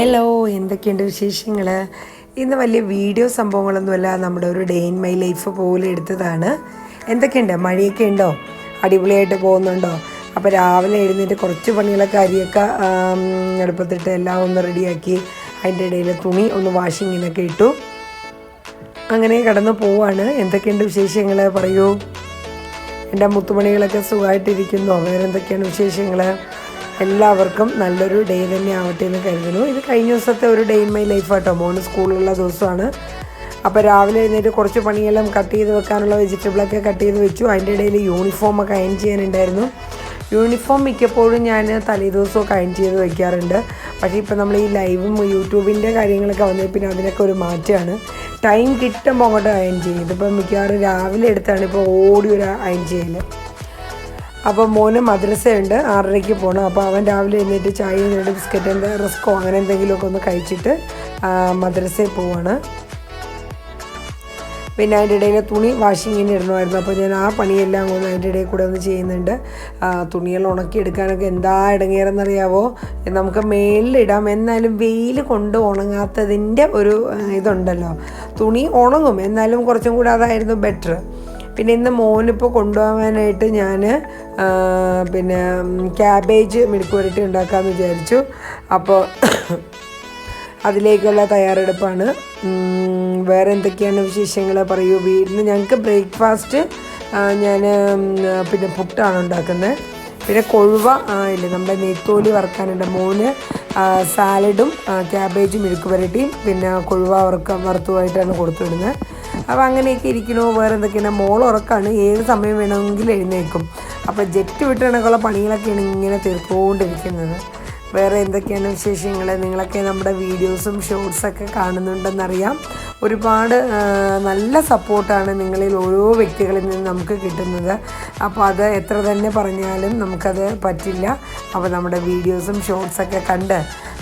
Hello എന്തൊക്കെയുണ്ട് വിശേഷങ്ങൾ ഇന്ന് വലിയ വീഡിയോ സംഭവങ്ങളൊന്നുമല്ല. നമ്മുടെ ഒരു ഡേ ഇൻ മൈ ലൈഫ് പോലെ എടുത്തതാണ്. എന്തൊക്കെയുണ്ട്? മഴയൊക്കെ ഉണ്ടോ? അടിപൊളിയായിട്ട് പോകുന്നുണ്ടോ? അപ്പോൾ രാവിലെ എഴുന്നേറ്റ് കുറച്ച് പണികളൊക്കെ അരിയൊക്കെ എടുപ്പത്തിട്ട് എല്ലാം ഒന്ന് റെഡിയാക്കി അതിന്റെ ഇടയിൽ തുണി ഒന്ന് വാഷിങ്ങിനൊക്കെ ഇട്ടു. അങ്ങനെ കടന്നു പോവാണ്. എന്തൊക്കെയുണ്ട് വിശേഷങ്ങൾ പറയൂ. എന്റെ മുത്തുമണികളൊക്കെ സുഖമായിട്ടിരിക്കുന്നു. വേറെ എന്തൊക്കെയാണ് വിശേഷങ്ങൾ എല്ലാവർക്കും നല്ലൊരു ഡേ തന്നെ ആവട്ടെ എന്ന് കരുതുന്നു. ഇത് കഴിഞ്ഞ ദിവസത്തെ ഒരു ഡേ ഇൻ മൈ ലൈഫ് ആട്ടോ. മോന് സ്കൂളിലുള്ള ദിവസമാണ്. അപ്പോൾ രാവിലെ എഴുന്നേറ്റ് കുറച്ച് പണിയെല്ലാം കട്ട് ചെയ്ത് വെക്കാനുള്ള വെജിറ്റബിളൊക്കെ കട്ട് ചെയ്ത് വെച്ചു. അതിന്റെ ഇടയിൽ യൂണിഫോമൊക്കെ അയൺ ചെയ്യാനുണ്ടായിരുന്നു. യൂണിഫോം മിക്കപ്പോഴും ഞാൻ തലേദിവസമൊക്കെ അയൺ ചെയ്ത് വയ്ക്കാറുണ്ട് പക്ഷേ ഇപ്പോൾ നമ്മൾ ഈ ലൈവും യൂട്യൂബിന്റെ കാര്യങ്ങളൊക്കെ വന്നതിൽ പിന്നെ അതിനൊക്കെ ഒരു മാറ്റമാണ്. ടൈം കിട്ടുമ്പോൾ അങ്ങോട്ട് അയൺ ചെയ്യും. ഇതിപ്പോൾ മിക്കവാറും രാവിലെ എടുത്താണ് ഇപ്പോൾ ഓടി ഒരു അയൺ ചെയ്യൽ അപ്പോൾ മോന് മദ്രസയുണ്ട് ആറരയ്ക്ക് പോകണം അപ്പോൾ അവൻ രാവിലെ എഴുന്നേറ്റ് ചായ രണ്ട് ബിസ്ക്കറ്റ് എന്താ റിസ്ക്കോ അങ്ങനെ എന്തെങ്കിലുമൊക്കെ ഒന്ന് കഴിച്ചിട്ട് മദ്രസയിൽ പോവാണ്. പിന്നെ അതിന്റെ ഇടയിൽ തുണി വാഷിങ്ങിന് ഇടണമായിരുന്നു. അപ്പോൾ ഞാൻ ആ പണിയെല്ലാം ഒന്ന് അതിന്റെ ഇടയിൽ കൂടെ ഒന്ന് ചെയ്യുന്നുണ്ട്. തുണികൾ ഉണക്കി എടുക്കാനൊക്കെ എന്താ ഇടങ്ങേറെന്നറിയാവോ? നമുക്ക് മേലിലിടാം എന്നാലും വെയിൽ കൊണ്ട് ഉണങ്ങാത്തതിന്റെ ഒരു ഇതുണ്ടല്ലോ. തുണി ഉണങ്ങും. എന്നാലും കുറച്ചും കൂടെ അതായിരുന്നു ബെറ്റർ പിന്നെ ഇന്ന് മോനിപ്പോൾ കൊണ്ടുപോകാനായിട്ട് ഞാൻ പിന്നെ ക്യാബേജ് മിൽക്ക് പുരട്ടി ഉണ്ടാക്കാമെന്ന് വിചാരിച്ചു. അപ്പോൾ അതിലേക്കുള്ള തയ്യാറെടുപ്പാണ്. വേറെ എന്തൊക്കെയാണ് വിശേഷങ്ങൾ പറയൂ. വീടിന് ഞങ്ങൾക്ക് ബ്രേക്ക്ഫാസ്റ്റ് ഞാൻ പിന്നെ പുട്ടാണ് ഉണ്ടാക്കുന്നത് പിന്നെ കൊഴുവ ഇല്ല നമ്മുടെ നെയ്ത്തോലി വറുക്കാനുണ്ട്. മോന് സാലഡും ക്യാബേജും മെഴുക്ക് പുരട്ടിയും പിന്നെ കൊഴുവ വറുക്ക വറുത്തുമായിട്ടാണ് കൊടുത്തു വിടുന്നത് അപ്പോൾ അങ്ങനെയൊക്കെ ഇരിക്കണോ. വേറെ എന്തൊക്കെയാണ് മോൾ ഉറക്കാണ്. ഏത് സമയം വേണമെങ്കിലും എഴുന്നേൽക്കും. അപ്പോൾ ജെറ്റ് വിട്ടണക്കുള്ള പണികളൊക്കെയാണ് ഇങ്ങനെ തീർത്തുകൊണ്ടിരിക്കുന്നത്. വേറെ എന്തൊക്കെയാണ് വിശേഷങ്ങൾ നിങ്ങളൊക്കെ നമ്മുടെ വീഡിയോസും ഷോർട്സൊക്കെ കാണുന്നുണ്ടെന്നറിയാം. ഒരുപാട് നല്ല സപ്പോർട്ടാണ് നിങ്ങളിൽ ഓരോ വ്യക്തികളിൽ നിന്ന് നമുക്ക് കിട്ടുന്നത്. അപ്പോൾ അത് എത്ര തന്നെ പറഞ്ഞാലും നമുക്കത് പറ്റില്ല. അപ്പോൾ നമ്മുടെ വീഡിയോസും ഷോർട്സൊക്കെ കണ്ട്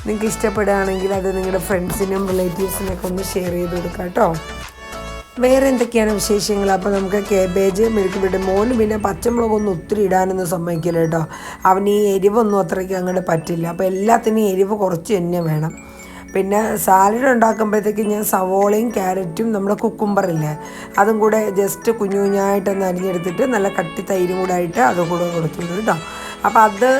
നിങ്ങൾക്ക് ഇഷ്ടപ്പെടുകയാണെങ്കിൽ അത് നിങ്ങളുടെ ഫ്രണ്ട്സിനും റിലേറ്റീവ്സിനൊക്കെ ഒന്ന് ഷെയർ ചെയ്ത് കൊടുക്കാം കേട്ടോ. വേറെ എന്തൊക്കെയാണ് വിശേഷങ്ങൾ? അപ്പോൾ നമുക്ക് കേബേജ് മെഴുക്ക് വിട്ട് മോന് പിന്നെ പച്ചമുളകൊന്നും ഒത്തിരി ഇടാനൊന്നും സമ്മതിക്കില്ല കേട്ടോ. അവന് ഈ എരിവൊന്നും അത്രയ്ക്ക് അങ്ങോട്ട് പറ്റില്ല. അപ്പോൾ എല്ലാത്തിനും എരിവ് കുറച്ച് തന്നെ വേണം. പിന്നെ സാലഡ് ഉണ്ടാക്കുമ്പോഴത്തേക്ക് ഞാൻ സവോളയും ക്യാരറ്റും നമ്മുടെ കുക്കുംബറില്ലേ അതും കൂടെ ജസ്റ്റ് കുഞ്ഞു കുഞ്ഞായിട്ടൊന്ന് അരിഞ്ഞെടുത്തിട്ട് നല്ല കട്ടി തൈരും കൂടെ ആയിട്ട് അതും കൂടെ വിടും കേട്ടോ. അപ്പോൾ അത്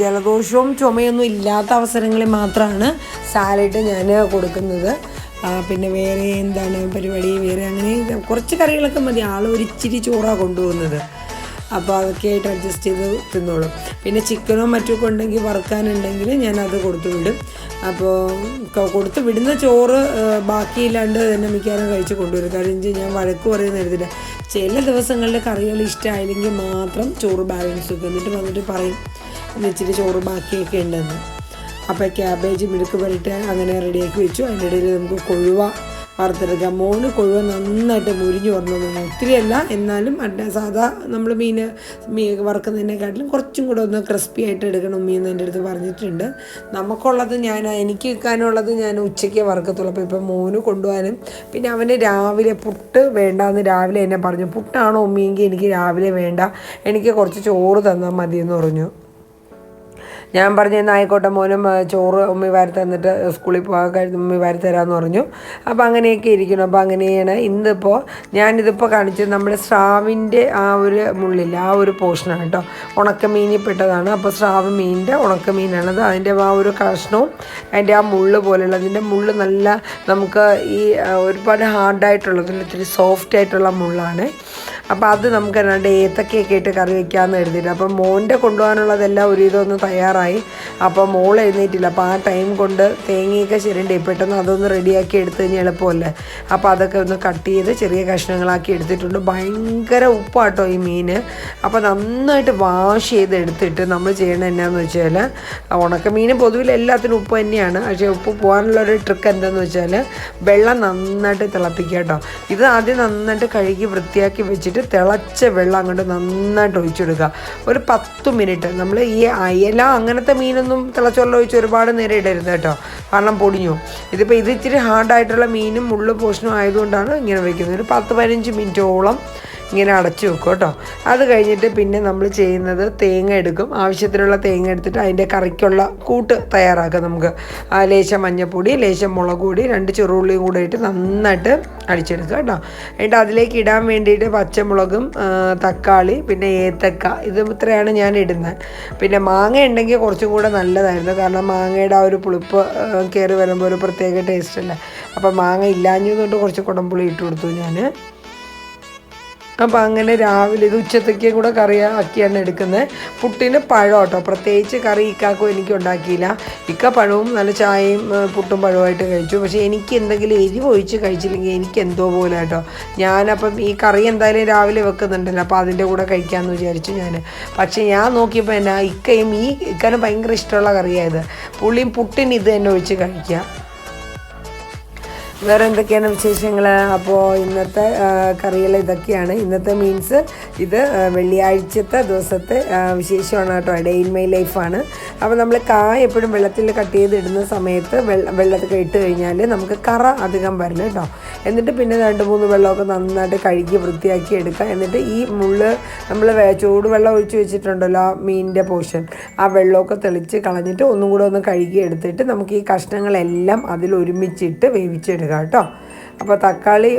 ജലദോഷവും ചുമയൊന്നും ഇല്ലാത്ത അവസരങ്ങളിൽ മാത്രമാണ് സാലഡ് ഞാൻ കൊടുക്കുന്നത്. പിന്നെ വേറെ എന്താണ് പരിപാടി? വേറെ അങ്ങനെ കുറച്ച് കറികളൊക്കെ മതി. ആൾ ഒരിച്ചിരി ചോറാണ് കൊണ്ടുപോകുന്നത്. അപ്പോൾ അതൊക്കെ ആയിട്ട് അഡ്ജസ്റ്റ് ചെയ്ത് തിന്നോളും. പിന്നെ ചിക്കനോ മറ്റൊക്കെ ഉണ്ടെങ്കിൽ വറുക്കാനുണ്ടെങ്കിൽ ഞാനത് കൊടുത്തു വിടും. അപ്പോൾ കൊടുത്ത് വിടുന്ന ചോറ് ബാക്കിയില്ലാണ്ട് തന്നെ മിക്കവാറും കഴിച്ച് കൊണ്ടുവരും. കാരണം ഞാൻ വഴക്ക് പറയുന്ന നേരത്തില്ല ചില ദിവസങ്ങളിൽ കറികൾ ഇഷ്ടമായില്ലെങ്കിൽ മാത്രം ചോറ് ബാലൻസ് വെക്കും. എന്നിട്ട് വന്നിട്ട് പറയും "ഇന്ന് ഇച്ചിരി ചോറ് ബാക്കിയൊക്കെ ഉണ്ടെന്ന്. അപ്പോൾ ക്യാബേജ് മിഴുക്ക് പുരട്ട് അങ്ങനെ റെഡിയാക്കി വെച്ചു. അതിന്റെ ഇടയിൽ നമുക്ക് കൊഴുവ വറുത്തെടുക്കാം. മോന് കൊഴുവ നന്നായിട്ട് മുരിഞ്ഞു വരണം ഒത്തിരി അല്ല എന്നാലും അല്ല സാധാ നമ്മൾ മീൻ മീൻ വറുക്കുന്നതിനെക്കാട്ടിലും കുറച്ചും കൂടെ ഒന്ന് ക്രിസ്പി ആയിട്ട് എടുക്കണം മീൻ എന്റെ അടുത്ത് പറഞ്ഞിട്ടുണ്ട്. നമുക്കുള്ളത് ഞാൻ എനിക്ക് വെക്കാനുള്ളത് ഞാൻ ഉച്ചയ്ക്ക് വറുക്കത്തുള്ളൂ. അപ്പോൾ ഇപ്പം മോന് കൊണ്ടുപോകാനും പിന്നെ അവന് രാവിലെ പുട്ട് വേണ്ടാന്ന് രാവിലെ എന്നെ പറഞ്ഞു. പുട്ടാണോ ഉമ്മിയെങ്കിൽ എനിക്ക് രാവിലെ വേണ്ട. എനിക്ക് കുറച്ച് ചോറ് തന്നാൽ മതി എന്ന് പറഞ്ഞു. ഞാൻ പറഞ്ഞു എന്നാൽ ആയിക്കോട്ടെ മോനും ചോറ് ഉമ്മി വാരി തന്നിട്ട് സ്കൂളിൽ പോകാൻ കഴിഞ്ഞ് ഉമ്മി വാരി തരാമെന്ന് പറഞ്ഞു. അപ്പോൾ അങ്ങനെയൊക്കെ ഇരിക്കണം അപ്പോൾ അങ്ങനെയാണ് ഇന്നിപ്പോൾ ഞാനിതിപ്പോൾ കാണിച്ചത് നമ്മുടെ സ്രാവിന്റെ ആ ഒരു മുള്ളില്ല ആ ഒരു പോർഷനാണ് കേട്ടോ. ഉണക്കമീനിൽ പെട്ടതാണ് അപ്പോൾ സ്രാവ് മീനിന്റെ ഉണക്കമീനാണത് അതിന്റെ ആ ഒരു കഷ്ണവും അതിന്റെ ആ മുള്ള് പോലെയുള്ള അതിന്റെ മുള്ള് നല്ല നമുക്ക് ഈ ഒരുപാട് ഹാർഡായിട്ടുള്ളത് ഇത്തിരി സോഫ്റ്റ് ആയിട്ടുള്ള മുള്ളാണ്. അപ്പോൾ അത് നമുക്ക് രണ്ട് ഏത്തക്കയൊക്കെ ഇട്ട് കറി വെക്കാമെന്ന് എഴുതിയിട്ട് അപ്പം മോന്റെ കൊണ്ടുപോകാനുള്ളതെല്ലാം ഒരു ഇതൊന്ന് തയ്യാറായി. അപ്പോൾ മോൾ എഴുന്നേറ്റില്ല. അപ്പോൾ ആ ടൈം കൊണ്ട് തേങ്ങയൊക്കെ ചെരണ്ടേ പെട്ടെന്ന് അതൊന്ന് റെഡിയാക്കി എടുത്തു കഴിഞ്ഞാൽ എളുപ്പമല്ലേ? അപ്പോൾ അതൊക്കെ ഒന്ന് കട്ട് ചെയ്ത് ചെറിയ കഷ്ണങ്ങളാക്കി എടുത്തിട്ടുണ്ട്. ഭയങ്കര ഉപ്പാട്ടോ ഈ മീൻ അപ്പോൾ നന്നായിട്ട് വാഷ് ചെയ്ത് എടുത്തിട്ട് നമ്മൾ ചെയ്യണത് എന്നാന്ന് വെച്ചാൽ ഉണക്കമീൻ പൊതുവിൽ എല്ലാത്തിനും ഉപ്പ് തന്നെയാണ്. പക്ഷേ ഉപ്പ് പോകാനുള്ള ഒരു ട്രിക്ക് എന്താണെന്ന് വെച്ചാൽ വെള്ളം നന്നായിട്ട് തിളപ്പിക്കുക കേട്ടോ. ഇത് ആദ്യം നന്നായിട്ട് കഴുകി വൃത്തിയാക്കി വെച്ചിട്ട് തിളച്ച വെള്ളം അങ്ങോട്ട് നന്നായിട്ട് ഒഴിച്ചെടുക്കുക. ഒരു പത്ത് മിനിറ്റ്. നമ്മൾ ഈ അയല അങ്ങനത്തെ മീനൊന്നും തിളച്ച വെള്ളം ഒഴിച്ച് ഒരുപാട് നേരം ഇടരുത് കേട്ടോ. കാരണം പൊടിഞ്ഞു. ഇതിപ്പോൾ ഇത് ഇച്ചിരി ഹാർഡായിട്ടുള്ള മീനും മുള്ളു പോഷനും ആയതുകൊണ്ടാണ് ഇങ്ങനെ വയ്ക്കുന്നത് ഒരു പത്ത് പതിനഞ്ച് മിനിറ്റോളം ഇങ്ങനെ അടച്ചു വെക്കും കേട്ടോ. അത് കഴിഞ്ഞിട്ട് പിന്നെ നമ്മൾ ചെയ്യുന്നത് തേങ്ങ എടുക്കും. ആവശ്യത്തിനുള്ള തേങ്ങ എടുത്തിട്ട് അതിന്റെ കറിക്കുള്ള കൂട്ട് തയ്യാറാക്കാം നമുക്ക്. ലേശം മഞ്ഞൾപ്പൊടി ലേശം മുളക് പൊടി രണ്ട് ചെറുള്ളിയും കൂടെ ഇട്ട് നന്നായിട്ട് അടിച്ചെടുക്കുക കേട്ടോ. എന്നിട്ട് അതിലേക്ക് ഇടാൻ വേണ്ടിയിട്ട് പച്ചമുളകും തക്കാളി പിന്നെ ഏത്തക്ക. ഇത് ഇത്രയാണ് ഞാൻ ഇടുന്നത്. പിന്നെ മാങ്ങ ഉണ്ടെങ്കിൽ കുറച്ചും കൂടെ നല്ലതായിരുന്നു. കാരണം മാങ്ങയുടെ ആ ഒരു പുളിപ്പ് കയറി വരുമ്പോൾ ഒരു പ്രത്യേക ടേസ്റ്റ് അല്ലേ? അപ്പോൾ മാങ്ങ ഇല്ലാഞ്ഞതുകൊണ്ട് കുറച്ച് കുടംപുളി ഇട്ട് കൊടുത്തു ഞാൻ അപ്പോൾ അങ്ങനെ രാവിലെ ഇത് ഉച്ചത്തേക്ക് കൂടെ കറി ആക്കിയാണ് എടുക്കുന്നത് പുട്ടിന് പഴം കേട്ടോ പ്രത്യേകിച്ച് കറി ഇക്കാക്കും എനിക്ക് ഉണ്ടാക്കിയില്ല. ഇക്ക പഴവും നല്ല ചായയും പുട്ടും പഴവുമായിട്ട് കഴിച്ചു. പക്ഷേ എനിക്ക് എന്തെങ്കിലും എരിവ് ഒഴിച്ച് കഴിച്ചില്ലെങ്കിൽ എനിക്ക് എന്തോ പോലെ കേട്ടോ ഞാനപ്പം ഈ കറി എന്തായാലും രാവിലെ വെക്കുന്നുണ്ടല്ലോ. അപ്പോൾ അതിന്റെ കൂടെ കഴിക്കാമെന്ന് വിചാരിച്ചു ഞാൻ പക്ഷേ ഞാൻ നോക്കിയപ്പോൾ എന്നാ ഇക്കയും ഈ ഇക്കാനും ഭയങ്കര ഇഷ്ടമുള്ള കറിയായത് പുള്ളിയും പുട്ടിന് ഇത് തന്നെ ഒഴിച്ച് കഴിക്കുക വേറെ എന്തൊക്കെയാണ് വിശേഷങ്ങൾ അപ്പോൾ ഇന്നത്തെ കറികൾ ഇതൊക്കെയാണ്. ഇന്നത്തെ മീൻസ് ഇത് വെള്ളിയാഴ്ചത്തെ ദിവസത്തെ വിശേഷമാണ് കേട്ടോ. ഡേ ഇൻ മൈ ലൈഫാണ്. അപ്പോൾ നമ്മൾ കായ എപ്പോഴും വെള്ളത്തിൽ കട്ട് ചെയ്ത് ഇടുന്ന സമയത്ത് വെള്ള വെള്ളത്തിൽ ഇട്ട് കഴിഞ്ഞാൽ നമുക്ക് കറ അധികം വരണം കേട്ടോ. എന്നിട്ട് പിന്നെ രണ്ട് മൂന്ന് വെള്ളമൊക്കെ നന്നായിട്ട് കഴുകി വൃത്തിയാക്കി എടുക്കുക. എന്നിട്ട് ഈ മുള്ള് നമ്മൾ ചൂടുവെള്ളം ഒഴിച്ച് വെച്ചിട്ടുണ്ടല്ലോ ആ മീനിന്റെ പോർഷൻ. ആ വെള്ളമൊക്കെ തെളിച്ച് കളഞ്ഞിട്ട് ഒന്നും കൂടെ ഒന്ന് കഴുകി എടുത്തിട്ട് നമുക്ക് ഈ കഷ്ണങ്ങളെല്ലാം അതിൽ ഒരുമിച്ചിട്ട് വേവിച്ചെടുക്കാം. കേട്ടോ. അപ്പോൾ തക്കാളി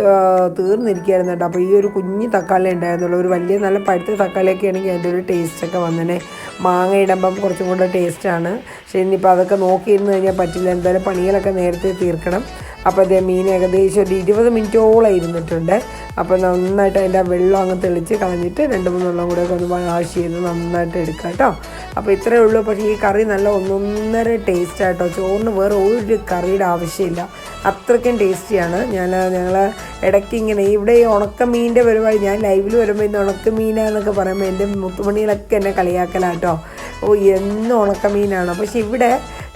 തീർന്നിരിക്കുകയായിരുന്നു കേട്ടോ. അപ്പോൾ ഈ ഒരു കുഞ്ഞ് തക്കാളി ഉണ്ടായിരുന്നുള്ളൂ. ഒരു വലിയ നല്ല പഴുത്ത തക്കാളിയൊക്കെ ആണെങ്കിൽ അതിന്റെ ഒരു ടേസ്റ്റൊക്കെ വന്നനെ. മാങ്ങ ഇടുമ്പം കുറച്ചും കൂടെ ടേസ്റ്റാണ് പക്ഷേ ഇനിയിപ്പോൾ അതൊക്കെ നോക്കിയിരുന്ന് കഴിഞ്ഞാൽ പറ്റില്ല. എന്തായാലും പണികളൊക്കെ നേരത്തെ തീർക്കണം. അപ്പോൾ അതേ മീൻ ഏകദേശം ഒരു ഇരുപത് മിനിറ്റോളം ഇരുന്നിട്ടുണ്ട്. അപ്പോൾ നന്നായിട്ട് അതിന്റെ ആ വെള്ളം അങ്ങ് തെളിച്ച് കളഞ്ഞിട്ട് രണ്ട് മൂന്ന് വെള്ളം കൂടെ ഒക്കെ ഒന്ന് വാഷ് ചെയ്ത് നന്നായിട്ട് എടുക്കാം കേട്ടോ. അപ്പോൾ ഇത്രയേ ഉള്ളൂ. പക്ഷേ ഈ കറി നല്ല ഒന്നൊന്നര ടേസ്റ്റ് ആട്ടോ ചോറിന് വേറെ ഒരു കറിയുടെ ആവശ്യമില്ല. അത്രയ്ക്കും ടേസ്റ്റിയാണ് ഞാൻ ഞങ്ങൾ ഇടയ്ക്ക് ഇങ്ങനെ ഇവിടെ ഈ ഉണക്കമീനിന്റെ പരിപാടി ഞാൻ ലൈവിൽ വരുമ്പോൾ ഇന്ന് ഉണക്കമീനാന്നൊക്കെ പറയുമ്പോൾ എന്റെ മുത്തുമണികളൊക്കെ എന്നെ കളിയാക്കലാട്ടോ ഓ എന്നും ഉണക്കമീനാണ് പക്ഷെ ഇവിടെ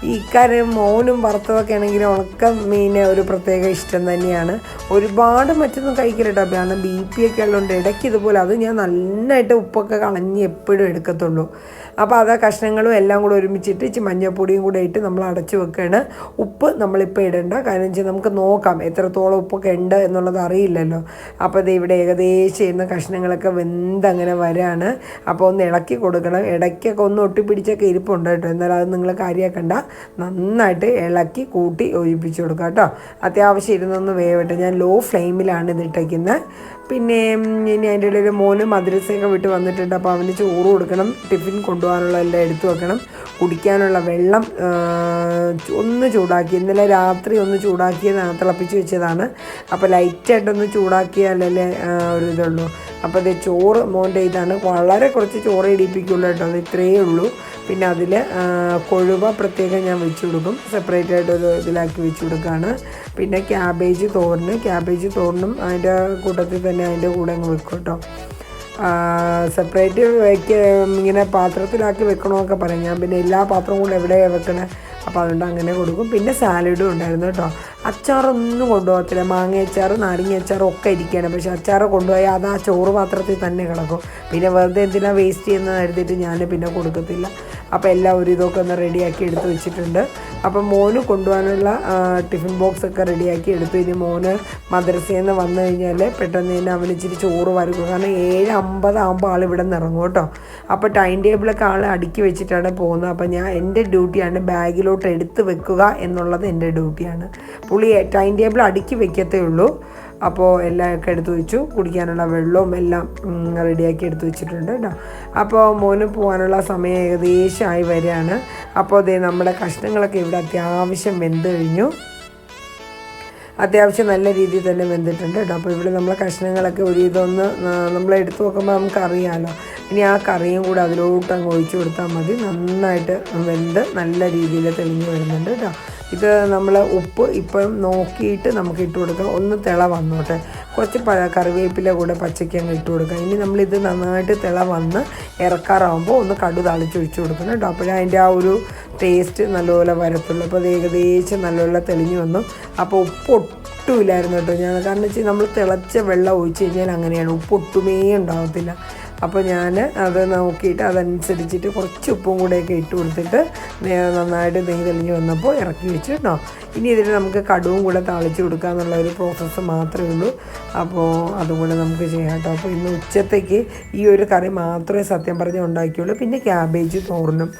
ഇക്കാര്യം മോനും ഭർത്തവൊക്കെ ആണെങ്കിൽ ഉണക്ക മീന് ഒരു പ്രത്യേക ഇഷ്ടം തന്നെയാണ്. ഒരുപാട് മറ്റൊന്നും കഴിക്കില്ല കേട്ടോ കാരണം ബി പി ഒക്കെ ഉള്ളതുകൊണ്ട് ഇടയ്ക്ക് ഇതുപോലെ അത് ഞാൻ നന്നായിട്ട് ഉപ്പൊക്കെ കളഞ്ഞ് എപ്പോഴും എടുക്കത്തുള്ളൂ. അപ്പോൾ അത് കഷ്ണങ്ങളും എല്ലാം കൂടെ ഒരുമിച്ചിട്ട് ഇച്ചിരി മഞ്ഞൾപ്പൊടിയും കൂടെ ഇട്ട് നമ്മൾ അടച്ചു വെക്കുകയാണ് ഉപ്പ് നമ്മളിപ്പോൾ ഇടണ്ട. കാരണം വെച്ചാൽ നമുക്ക് നോക്കാം എത്രത്തോളം ഉപ്പൊക്കെ ഉണ്ട് എന്നുള്ളത് അറിയില്ലല്ലോ. അപ്പോൾ ഇത് ഇവിടെ ഏകദേശം ചെയ്യുന്ന കഷ്ണങ്ങളൊക്കെ വെന്തങ്ങനെ വരാണ്. അപ്പോൾ ഒന്ന് ഇളക്കി കൊടുക്കണം. ഇടയ്ക്കൊക്കെ ഒന്ന് ഒട്ടിപ്പിടിച്ചൊക്കെ ഇരിപ്പുണ്ട് കേട്ടോ എന്നാൽ അത് നിങ്ങൾ കാര്യമാക്കണ്ട നന്നായിട്ട് ഇളക്കി കൂട്ടി ഒഴിപ്പിച്ച് കൊടുക്കുക കേട്ടോ. അത്യാവശ്യം ഇരുന്നൊന്ന് വേവട്ടെ. ഞാൻ ലോ ഫ്ലെയിമിലാണ് ഇതിട്ടേക്കുന്നത് പിന്നെ ഇനി അതിന്റെ ഇടയിൽ മോന് മദ്രസയൊക്കെ വിട്ട് വന്നിട്ടുണ്ട്. അപ്പോൾ അവന് ചോറ് കൊടുക്കണം ടിഫിൻ കൊണ്ടുപോകാനുള്ള എല്ലാം എടുത്തു വെക്കണം. കുടിക്കാനുള്ള വെള്ളം ഒന്ന് ചൂടാക്കി. ഇന്നലെ രാത്രി ഒന്ന് ചൂടാക്കിയതാണ് തിളപ്പിച്ച് വെച്ചതാണ്. അപ്പോൾ ലൈറ്റായിട്ടൊന്ന് ചൂടാക്കിയാലല്ലേ ഒരു ഇതുള്ളൂ. അപ്പോൾ ഇത് ചോറ് മോന്റെ ഇതാണ്. വളരെ കുറച്ച് ചോറ് ഇടിപ്പിക്കുള്ളൂ കേട്ടോ. അത് ഇത്രയേ ഉള്ളൂ. പിന്നെ അതിൽ കൊഴുവ പ്രത്യേകം ഞാൻ വെച്ച് കൊടുക്കും. സെപ്പറേറ്റ് ആയിട്ട് ഒരു ഇതിലാക്കി വെച്ച് കൊടുക്കുകയാണ് പിന്നെ ക്യാബേജ് തോരന്. ക്യാബേജ് തോരനും അതിന്റെ കൂട്ടത്തിൽ തന്നെ അതിന്റെ കൂടെ അങ്ങ് വെക്കും കേട്ടോ. സെപ്പറേറ്റ് വെക്ക ഇങ്ങനെ പാത്രത്തിലാക്കി വെക്കണമെന്നൊക്കെ പറയും. ഞാൻ പിന്നെ എല്ലാ പാത്രവും കൂടെ എവിടെയാണ് വെക്കണേ? അപ്പോൾ അതുകൊണ്ട് അങ്ങനെ കൊടുക്കും. പിന്നെ സാലഡും ഉണ്ടായിരുന്നു കേട്ടോ. അച്ചാറൊന്നും കൊണ്ടുപോകത്തില്ല. മാങ്ങ അച്ചാർ നാരങ്ങ അച്ചാറും ഒക്കെ ഇരിക്കുകയാണ്. പക്ഷേ അച്ചാറ് കൊണ്ടുപോയാൽ അത് ആ ചോറ് പാത്രത്തിൽ തന്നെ കിടക്കും. പിന്നെ വെറുതെ എന്തിനാണ് വേസ്റ്റ് ചെയ്യുന്നത് കരുതിയിട്ട് ഞാൻ പിന്നെ കൊടുക്കത്തില്ല. അപ്പോൾ എല്ലാവരും ഇതൊക്കെ ഒന്ന് റെഡിയാക്കി എടുത്ത് വെച്ചിട്ടുണ്ട്. അപ്പം മോന് കൊണ്ടുപോകാനുള്ള ടിഫിൻ ബോക്സ് ഒക്കെ റെഡിയാക്കി എടുത്തു. ഇനി മോന് മദ്രസയിൽ നിന്ന് വന്നു കഴിഞ്ഞാൽ പെട്ടെന്ന് തന്നെ അവന് ഇച്ചിരി ചോറ് വരക്കും. കാരണം ഏഴ് അമ്പതാകുമ്പോൾ ആൾ ഇവിടെ നിന്ന് ഇറങ്ങും കേട്ടോ. അപ്പോൾ ടൈം ടേബിളൊക്കെ ആൾ അടുക്കി വെച്ചിട്ടാണ് പോകുന്നത്. അപ്പോൾ ഞാൻ എന്റെ ഡ്യൂട്ടിയാണ് ബാഗിലോട്ട് എടുത്ത് വെക്കുക എന്നുള്ളത് എന്റെ ഡ്യൂട്ടിയാണ് പുള്ളി ടൈം ടേബിൾ അടുക്കി വെക്കത്തേ ഉള്ളൂ. അപ്പോൾ എല്ലാം ഒക്കെ എടുത്ത് വെച്ചു. കുടിക്കാനുള്ള വെള്ളവും എല്ലാം റെഡിയാക്കി എടുത്തു വെച്ചിട്ടുണ്ട് കേട്ടോ. അപ്പോൾ മോന് പോകാനുള്ള സമയം ആയി വരികയാണ്. അപ്പോൾ അതേ നമ്മുടെ കഷ്ണങ്ങളൊക്കെ ഇവിടെ അത്യാവശ്യം വെന്ത് കഴിഞ്ഞു. അത്യാവശ്യം നല്ല രീതിയിൽ തന്നെ വെന്തിട്ടുണ്ട് കേട്ടോ. അപ്പോൾ ഇവിടെ നമ്മളെ കഷ്ണങ്ങളൊക്കെ ഒരു ഇതൊന്ന് നമ്മൾ എടുത്തു നോക്കുമ്പോൾ നമുക്ക് അറിയാമല്ലോ ഇനി ആ കറിയും കൂടെ അതിലോട്ട് അങ്ങ് ഒഴിച്ചു കൊടുത്താൽ മതി. നന്നായിട്ട് വെന്ത് നല്ല രീതിയിൽ തെളിഞ്ഞു വരുന്നുണ്ട് കേട്ടോ. ഇത് നമ്മൾ ഉപ്പ് ഇപ്പം നോക്കിയിട്ട് നമുക്ക് ഇട്ട് കൊടുക്കാം. ഒന്ന് തിള വന്നോട്ടെ. കുറച്ച് പഴ കറിവേപ്പില കൂടെ പച്ചയ്ക്ക് അങ്ങ് ഇട്ട് കൊടുക്കാം. ഇനി നമ്മളിത് നന്നായിട്ട് തിള വന്ന് ഇറക്കാറാകുമ്പോൾ ഒന്ന് കടു തളിച്ചൊഴിച്ച് കൊടുക്കണം കേട്ടോ. അപ്പോൾ അതിന്റെ ആ ഒരു ടേസ്റ്റ് നല്ലപോലെ വരത്തുള്ളൂ. അപ്പോൾ അത് ഏകദേശം നല്ലപോലെ തെളിഞ്ഞു വന്നു. അപ്പോൾ ഉപ്പ് ഒട്ടുമില്ലായിരുന്നു കേട്ടോ ഞാൻ. കാരണം വെച്ചാൽ നമ്മൾ തിളച്ച വെള്ളം ഒഴിച്ച് കഴിഞ്ഞാൽ അങ്ങനെയാണ്. ഉപ്പ് ഒട്ടുമേ ഉണ്ടാവത്തില്ല. അപ്പോൾ ഞാൻ അത് നോക്കിയിട്ട് അതനുസരിച്ചിട്ട് കുറച്ച് ഉപ്പും കൂടെയൊക്കെ ഇട്ട് കൊടുത്തിട്ട് നന്നായിട്ട് നെയ്യ് തെളിഞ്ഞ് വന്നപ്പോൾ ഇറക്കി വെച്ചു കേട്ടോ. ഇനി ഇതിൽ നമുക്ക് കടുവും കൂടെ തളിച്ച് കൊടുക്കുക എന്നുള്ള ഒരു പ്രോസസ്സ് മാത്രമേ ഉള്ളൂ. അപ്പോൾ അതുപോലെ നമുക്ക് ചെയ്യാം കേട്ടോ. അപ്പോൾ ഇന്ന് ഉച്ചത്തേക്ക് ഈ ഒരു കറി മാത്രമേ സത്യം പറഞ്ഞ് ഉണ്ടാക്കിയുള്ളൂ. പിന്നെ ക്യാബേജ് തോരനും.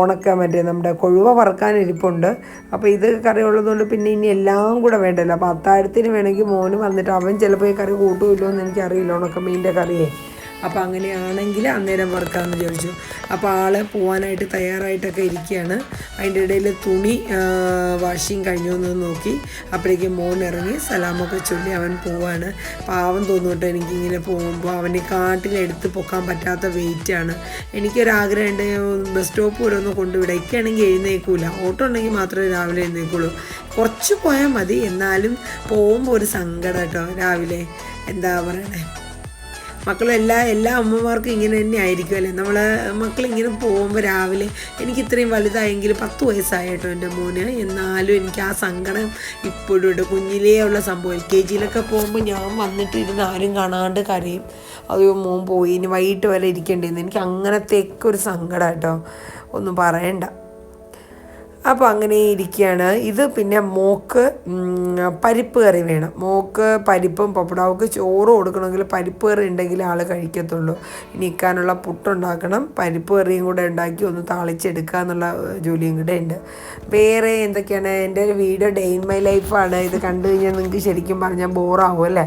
ഉണക്ക മറ്റേ നമ്മുടെ കൊഴുവ വറുക്കാൻ ഇരിപ്പുണ്ട്. അപ്പോൾ ഇത് കറി ഉള്ളതുകൊണ്ട് പിന്നെ ഇനി എല്ലാം കൂടെ വേണ്ടല്ലോ. അപ്പോൾ അത്താഴത്തിന് വേണമെങ്കിൽ മോന് വന്നിട്ട് അവൻ ചിലപ്പോൾ ഈ കറി കൂട്ടുമല്ലോ എന്ന് എനിക്കറിയില്ല. ഉണക്ക മീനിന്റെ കറിയേ. അപ്പോൾ അങ്ങനെയാണെങ്കിൽ അന്നേരം വർക്കാമെന്ന് ചോദിച്ചു അപ്പോൾ ആൾ പോകാനായിട്ട് തയ്യാറായിട്ടൊക്കെ ഇരിക്കുകയാണ് അതിന്റെ ഇടയിൽ തുണി വാഷിങ് കഴിഞ്ഞു എന്ന് നോക്കി. അപ്പോഴേക്കും മോൻ ഇറങ്ങി സലാമൊക്കെ ചൊല്ലി അവൻ പോവാണ്. പാവം തോന്നുന്നുണ്ട് എനിക്കിങ്ങനെ പോകുമ്പോൾ അവന്റെ കാട്ടിലെടുത്ത് പൊക്കാൻ പറ്റാത്ത വെയിറ്റാണ് എനിക്കൊരാഗ്രഹമുണ്ട് ബസ് സ്റ്റോപ്പ് വരെ ഒന്ന് കൊണ്ടുവിടാം. ഇക്കാണെങ്കിൽ എഴുന്നേക്കൂല ഓട്ടോ ഉണ്ടെങ്കിൽ മാത്രമേ രാവിലെ എഴുന്നേക്കുള്ളൂ കുറച്ച് പോയാൽ മതി. എന്നാലും പോകുമ്പോൾ ഒരു സങ്കടം കേട്ടോ രാവിലെ. എന്താ പറയണേ? മക്കളും എല്ലാ അമ്മമാർക്കും ഇങ്ങനെ തന്നെ ആയിരിക്കും അല്ലേ? നമ്മൾ മക്കളിങ്ങനെ പോകുമ്പോൾ രാവിലെ എനിക്ക് ഇത്രയും വലുതായെങ്കിൽ പത്ത് വയസ്സായിട്ടോ എന്റെ മോന്. എന്നാലും എനിക്ക് ആ സങ്കടം ഇപ്പോഴും ഉണ്ട്. കുഞ്ഞിലേ ഉള്ള സംഭവം. എൽ കെ ജിയിലൊക്കെ പോകുമ്പോൾ ഞാൻ വന്നിട്ട് ഇരുന്ന് ആരും കാണാണ്ട് കരയും. അയ്യോ മോൻ പോയി. ഇനി വൈകിട്ട് വരെ ഇരിക്കേണ്ടിന്ന്. എനിക്ക് അങ്ങനത്തെയൊക്കെ ഒരു സങ്കടം കേട്ടോ ഒന്നും പറയണ്ട. അപ്പോൾ അങ്ങനെ ഇരിക്കുകയാണ് ഇത് പിന്നെ മോക്ക് പരിപ്പ് കറി വേണം. മോക്ക് പരിപ്പും പപ്പടാവുക്ക് ചോറ് കൊടുക്കണമെങ്കിൽ പരിപ്പ് കറി ഉണ്ടെങ്കിൽ ആൾ കഴിക്കത്തുള്ളൂ. ഇനി ഇക്കാനുള്ള പുട്ടുണ്ടാക്കണം. പരിപ്പ് കറിയും കൂടെ ഉണ്ടാക്കി ഒന്ന് താളിച്ചെടുക്കുക എന്നുള്ള ജോലിയും കൂടെ ഉണ്ട്. വേറെ എന്തൊക്കെയാണ്? എന്റെ ഒരു വീഡിയോ ഡേ ഇൻ മൈ ലൈഫാണ്. ഇത് കണ്ടു കഴിഞ്ഞാൽ നിങ്ങൾക്ക് ശരിക്കും പറഞ്ഞാൽ ബോറാവും അല്ലേ?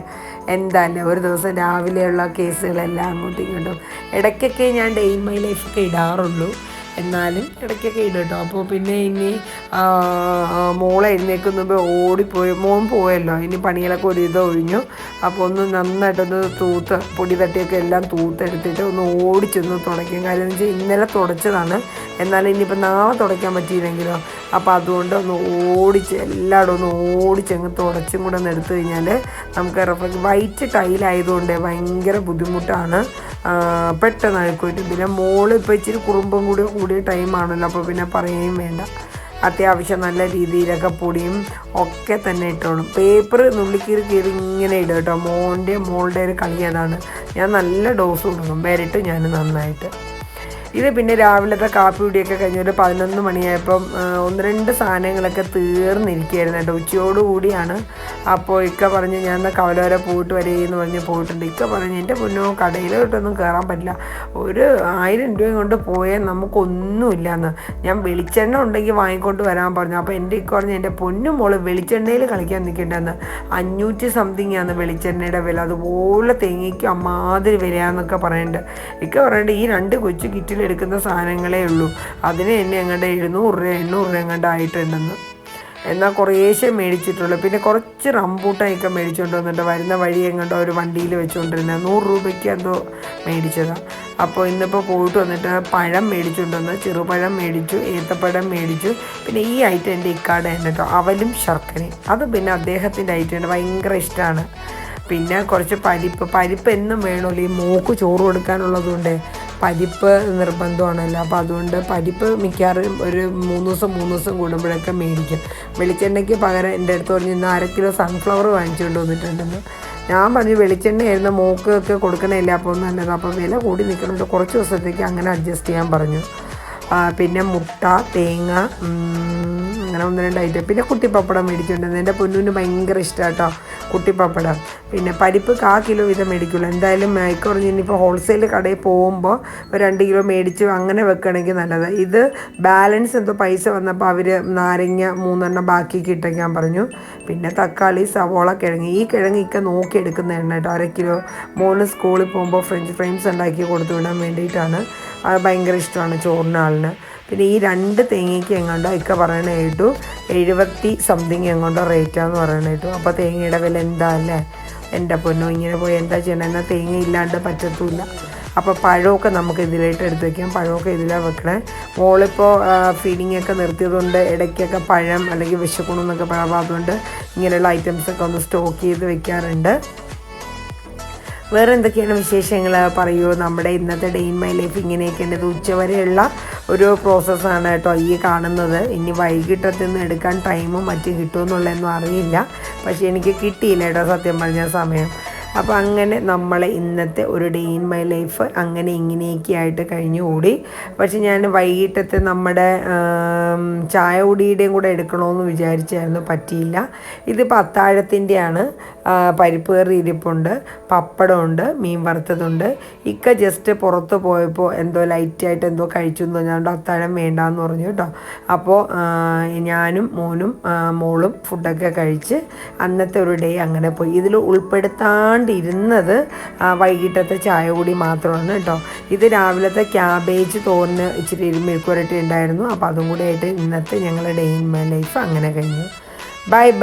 എന്താല്ലേ ഒരു ദിവസം രാവിലെയുള്ള കേസുകളെല്ലാം അങ്ങോട്ടും ഇങ്ങോട്ടും. ഇടയ്ക്കൊക്കെ ഞാൻ ഡേ ഇൻ മൈ ലൈഫൊക്കെ ഇടാറുള്ളൂ. എന്നാലും ഇടയ്ക്കൊക്കെ ഇടും കേട്ടോ അപ്പോൾ പിന്നെ ഇനി മോളെ എഴുന്നേക്കുമ്പോൾ ഓടിപ്പോയി. മോൻ പോയല്ലോ. ഇനി പണികളൊക്കെ ഒരു ഇത് ഒഴിഞ്ഞു. അപ്പോൾ ഒന്ന് നന്നായിട്ടൊന്ന് തൂത്ത് പൊടി തട്ടിയൊക്കെ എല്ലാം തൂത്തെടുത്തിട്ട് ഒന്ന് ഓടിച്ചൊന്ന് തുടയ്ക്കും. കാര്യം എന്ന് വെച്ചാൽ ഇന്നലെ തുടച്ചതാണ്. എന്നാൽ ഇനിയിപ്പോൾ നാളെ തുടയ്ക്കാൻ പറ്റിയില്ലെങ്കിലോ? അപ്പോൾ അതുകൊണ്ട് ഒന്ന് ഓടിച്ച് എല്ലായിടും ഒന്ന് ഓടിച്ചങ്ങ് തുടച്ചും കൂടെ ഒന്ന് എടുത്തു കഴിഞ്ഞാൽ നമുക്ക് റഫ വൈറ്റ് ടൈലായതുകൊണ്ട് ഭയങ്കര ബുദ്ധിമുട്ടാണ്. പെട്ടെന്ന് അഴുക്കുമായിട്ട് പിന്നെ മോൾ ഇപ്പോൾ ഇച്ചിരി കുറുമ്പും കൂടി കൂടിയ ടൈമാണല്ലോ. അപ്പോൾ പിന്നെ പറയുകയും വേണ്ട. അത്യാവശ്യം നല്ല രീതിയിലൊക്കെ പൊടിയും ഒക്കെ തന്നെ ഇട്ടോളും. പേപ്പർ നുള്ളിക്കീറി കീറി ഇങ്ങനെ ഇടും കേട്ടോ. മോന്റെ മോളുടെ ഒരു കളി അതാണ്. ഞാൻ നല്ല ഡോസ് കൊടുക്കും. വരട്ടും ഞാൻ നന്നായിട്ട്. ഇത് പിന്നെ രാവിലത്തെ കാപ്പി കുടിയൊക്കെ കഴിഞ്ഞ് ഒരു പതിനൊന്ന് മണിയായപ്പം ഒന്ന് രണ്ട് സാധനങ്ങളൊക്കെ തീർന്നിരിക്കുകയായിരുന്നു കേട്ടോ. ഉച്ചയോടുകൂടിയാണ് അപ്പോൾ ഇക്ക പറഞ്ഞ് ഞാൻ എന്നാൽ കവലോര പോയിട്ട് വരേ എന്ന് പറഞ്ഞ് പോയിട്ടുണ്ട്. ഇക്ക പറഞ്ഞ് എന്റെ പൊന്നോ കടയിലോട്ടൊന്നും കയറാൻ പറ്റില്ല. ഒരു ആയിരം രൂപയും കൊണ്ട് പോയാൽ നമുക്കൊന്നുമില്ല എന്ന് ഞാൻ വെളിച്ചെണ്ണ ഉണ്ടെങ്കിൽ വാങ്ങിക്കൊണ്ട് വരാൻ പറഞ്ഞു. അപ്പോൾ എന്റെ ഇക്ക പറഞ്ഞ് എന്റെ പൊന്നും മോൾ വെളിച്ചെണ്ണയിൽ കളിക്കാൻ നിൽക്കേണ്ടെന്ന്. അഞ്ഞൂറ്റി സംതിങ് ആണ് വെളിച്ചെണ്ണയുടെ വില. അതുപോലെ തേങ്ങയ്ക്ക് അമ്മാതിരി വിലയാന്നൊക്കെ പറയുന്നുണ്ട് ഇക്ക പറയുന്നുണ്ട് ഈ രണ്ട് കൊച്ചു കിറ്റിൽ എടുക്കുന്ന സാധനങ്ങളേ ഉള്ളൂ. അതിന് തന്നെ അങ്ങോട്ട് എഴുന്നൂറ് രൂപ എണ്ണൂറ് രൂപ എങ്ങാണ്ട് ആയിട്ടുണ്ടെന്ന്. എന്നാൽ കുറേശ്ശെ മേടിച്ചിട്ടുള്ളൂ. പിന്നെ കുറച്ച് റംബൂട്ടാനൊക്കെ മേടിച്ചുകൊണ്ട് വന്നിട്ട് വരുന്ന വഴി എങ്ങോട്ടോ ഒരു വണ്ടിയിൽ വെച്ചുകൊണ്ടിരുന്നത് നൂറ് രൂപയ്ക്ക് എന്തോ മേടിച്ചതാണ് അപ്പോൾ ഇന്നിപ്പോൾ പോയിട്ട് വന്നിട്ട് പഴം മേടിച്ചുകൊണ്ട് വന്ന് ചെറുപഴം മേടിച്ചു ഏത്തപ്പഴം മേടിച്ചു. പിന്നെ ഈ ഐറ്റം എന്റെ ഇക്കാട് തന്നെ കേട്ടോ. അവലും ശർക്കരയും. അത് പിന്നെ അദ്ദേഹത്തിന്റെ ഐറ്റം ഭയങ്കര ഇഷ്ടമാണ്. പിന്നെ കുറച്ച് പരിപ്പ്. പരിപ്പ് എന്നും വേണമല്ലോ ഈ മൂക്ക് ചോറ് കൊടുക്കാനുള്ളതുകൊണ്ട്. പരിപ്പ് നിർബന്ധമാണല്ലോ. അപ്പോൾ അതുകൊണ്ട് പരിപ്പ് മിക്കവാറും ഒരു മൂന്ന് ദിവസം മൂന്ന് ദിവസം കൂടുമ്പോഴൊക്കെ മേടിക്കും. വെളിച്ചെണ്ണയ്ക്ക് പകരം എന്റെ അടുത്ത് പറഞ്ഞ് ഇന്ന് അര കിലോ സൺഫ്ലവർ വാങ്ങിച്ചുകൊണ്ട് വന്നിട്ടുണ്ടെന്ന്. ഞാൻ പറഞ്ഞു വെളിച്ചെണ്ണയായിരുന്നു മോക്ക് ഒക്കെ കൊടുക്കണമില്ല അപ്പോൾ നല്ലത്. അപ്പോൾ വില കൂടി നിൽക്കുന്നുണ്ട്. കുറച്ച് ദിവസത്തേക്ക് അങ്ങനെ അഡ്ജസ്റ്റ് ചെയ്യാൻ പറഞ്ഞു. പിന്നെ മുട്ട തേങ്ങ അങ്ങനെ ഒന്ന് രണ്ട് ഐറ്റം. പിന്നെ കുട്ടിപ്പപ്പടം മേടിച്ചിട്ടുണ്ട് എന്റെ പൊന്നുവിന് ഭയങ്കര ഇഷ്ടമാണ് കേട്ടോ കുട്ടിപ്പപ്പടം പിന്നെ പരിപ്പ് കാ കിലോ വീതം മേടിക്കുള്ളൂ. എന്തായാലും മയക്കുറഞ്ഞ് ഇനിയിപ്പോൾ ഹോൾസെയിൽ കടയിൽ പോകുമ്പോൾ ഒരു രണ്ട് കിലോ മേടിച്ച് അങ്ങനെ വെക്കുകയാണെങ്കിൽ നല്ലത്. ഇത് ബാലൻസ് എന്തോ പൈസ വന്നപ്പോൾ അവർ നാരങ്ങ മൂന്നെണ്ണം ബാക്കി ഇട്ടേക്കാൻ പറഞ്ഞു. പിന്നെ തക്കാളി സവോള കിഴങ്ങ്. ഈ കിഴങ്ങ് ഇക്ക നോക്കി എടുക്കുന്ന എണ്ണ കേട്ടോ. അര കിലോ. മോന് സ്കൂളിൽ പോകുമ്പോൾ ഫ്രഞ്ച് ഫ്രൈസ് ഉണ്ടാക്കി കൊടുത്തു വിടാൻ വേണ്ടിയിട്ടാണ്. ഭയങ്കര ഇഷ്ടമാണ് ചോറിന് ആളിന്. പിന്നെ ഈ രണ്ട് തേങ്ങയ്ക്ക് എങ്ങാണ്ടോ ഇക്ക പറയണ കേട്ടു. എഴുപത്തി സംതിങ് എങ്ങാണ്ടോ റേറ്റാന്ന് പറയണ കേട്ടു. അപ്പോൾ തേങ്ങയുടെ വില എന്താ അല്ലേ? എന്റെ പൊന്നോ ഇങ്ങനെ പോയി എന്താ ചെയ്യണം? എന്നാൽ തേങ്ങ ഇല്ലാണ്ട് പറ്റത്തുമില്ല അപ്പോൾ പഴമൊക്കെ നമുക്ക് ഇതിലായിട്ട് എടുത്ത് വയ്ക്കാം പഴമൊക്കെ ഇതിലാണ് വെക്കണേ. മോളിപ്പോൾ ഫീഡിങ് ഒക്കെ നിർത്തിയതുകൊണ്ട് ഇടയ്ക്കൊക്കെ പഴം അല്ലെങ്കിൽ വിശക്കുണെന്നൊക്കെ പറയാം അതുകൊണ്ട് ഇങ്ങനെയുള്ള ഐറ്റംസൊക്കെ ഒന്ന് സ്റ്റോക്ക് ചെയ്ത് വെക്കാറുണ്ട്. വേറെ എന്തൊക്കെയാണ് വിശേഷങ്ങൾ പറയൂ. നമ്മുടെ ഇന്നത്തെ ഡേ ഇൻ മൈ ലൈഫ് ഇങ്ങനെയൊക്കെയാണ്. ഇത് ഉച്ചവരെയുള്ള ഒരു പ്രോസസ്സാണ് കേട്ടോ ഈ കാണുന്നത്. ഇനി വൈകിട്ടത്തിൽ നിന്ന് എടുക്കാൻ ടൈമും മറ്റും കിട്ടുമെന്നുള്ളതൊന്നും അറിയില്ല. പക്ഷേ എനിക്ക് കിട്ടിയില്ല കേട്ടോ സത്യം പറഞ്ഞ സമയം. അപ്പോൾ അങ്ങനെ നമ്മൾ ഇന്നത്തെ ഒരു ഡേ ഇൻ മൈ ലൈഫ് അങ്ങനെ ഇങ്ങനെയൊക്കെ ആയിട്ട് കഴിഞ്ഞു കൂടി പക്ഷെ ഞാൻ വൈകിട്ടത്തെ നമ്മുടെ ചായ കൂടെ എടുക്കണമെന്ന് വിചാരിച്ചായിരുന്നു. പറ്റിയില്ല. ഇത് പത്താഴത്തിന്റെയാണ്. പരിപ്പ് കറി ഇരിപ്പുണ്ട് പപ്പടമുണ്ട് മീൻ വറുത്തതുണ്ട്. ഇക്ക ജസ്റ്റ് പുറത്ത് പോയപ്പോൾ എന്തോ ലൈറ്റായിട്ട് എന്തോ കഴിച്ചു എന്ന് പറഞ്ഞാൽ അത്താഴം വേണ്ടാന്ന് പറഞ്ഞു കേട്ടോ അപ്പോൾ ഞാനും മോനും മോളും ഫുഡൊക്കെ കഴിച്ച് അന്നത്തെ ഒരു ഡേ അങ്ങനെ പോയി. ഇതിൽ ഉൾപ്പെടുത്താണ്ടിരുന്നത് വൈകിട്ടത്തെ ചായ കൂടി മാത്രമാണ് കേട്ടോ ഇത് രാവിലത്തെ ക്യാബേജ് തോന്നുന്ന ഇച്ചിരി മെഴുക്കുരട്ടി ഉണ്ടായിരുന്നു. അപ്പോൾ അതും കൂടി ആയിട്ട് ഇന്നത്തെ ഞങ്ങളുടെ ഡേ ഇൻ മൈ ലൈഫ് അങ്ങനെ കഴിഞ്ഞു. Bye bye